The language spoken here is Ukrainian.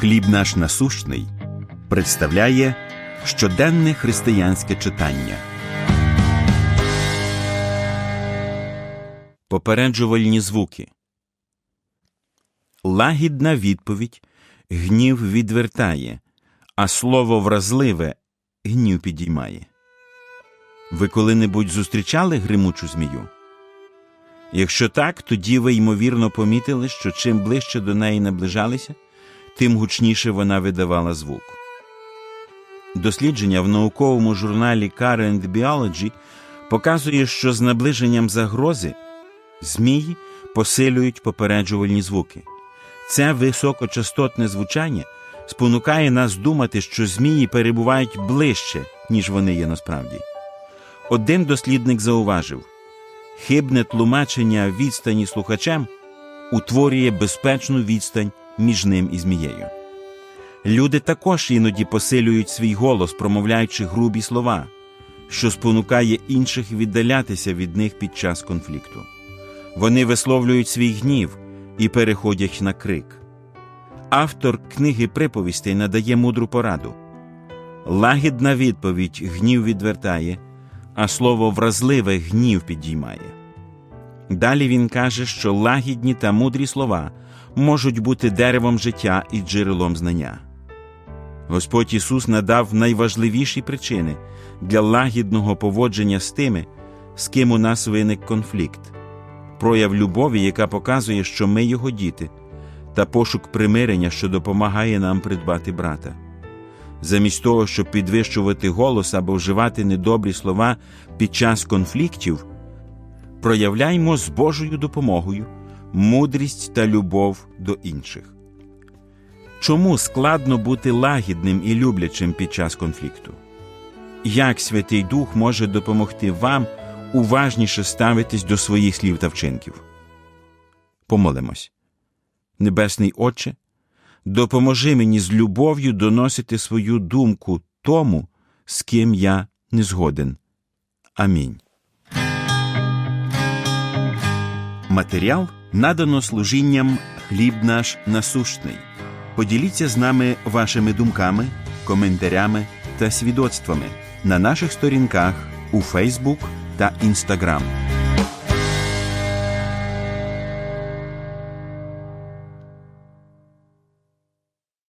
Хліб наш насущний представляє щоденне християнське читання. Попереджувальні звуки. Лагідна відповідь гнів відвертає, а слово вразливе гнів підіймає. Ви коли-небудь зустрічали гримучу змію? Якщо так, тоді ви ймовірно помітили, що чим ближче до неї наближалися, тим гучніше вона видавала звук. Дослідження в науковому журналі Current Biology показує, що з наближенням загрози змії посилюють попереджувальні звуки. Це високочастотне звучання спонукає нас думати, що змії перебувають ближче, ніж вони є насправді. Один дослідник зауважив, хибне тлумачення відстані слухачем утворює безпечну відстань між ним і змією. Люди також іноді посилюють свій голос, промовляючи грубі слова, що спонукає інших віддалятися від них під час конфлікту. Вони висловлюють свій гнів і переходять на крик. Автор книги приповістей надає мудру пораду. Лагідна відповідь гнів відвертає, а слово вразливе гнів підіймає. Далі він каже, що лагідні та мудрі слова можуть бути деревом життя і джерелом знання. Господь Ісус надав найважливіші причини для лагідного поводження з тими, з ким у нас виник конфлікт, прояв любові, яка показує, що ми його діти, та пошук примирення, що допомагає нам придбати брата. Замість того, щоб підвищувати голос або вживати недобрі слова під час конфліктів, проявляймо з Божою допомогою мудрість та любов до інших. Чому складно бути лагідним і люблячим під час конфлікту? Як Святий Дух може допомогти вам уважніше ставитись до своїх слів та вчинків? Помолимось. Небесний Отче, допоможи мені з любов'ю доносити свою думку тому, з ким я не згоден. Амінь. Матеріал надано служінням хліб наш насущний. Поділіться з нами вашими думками, коментарями та свідоцтвами на наших сторінках у Фейсбук та Інстаграм.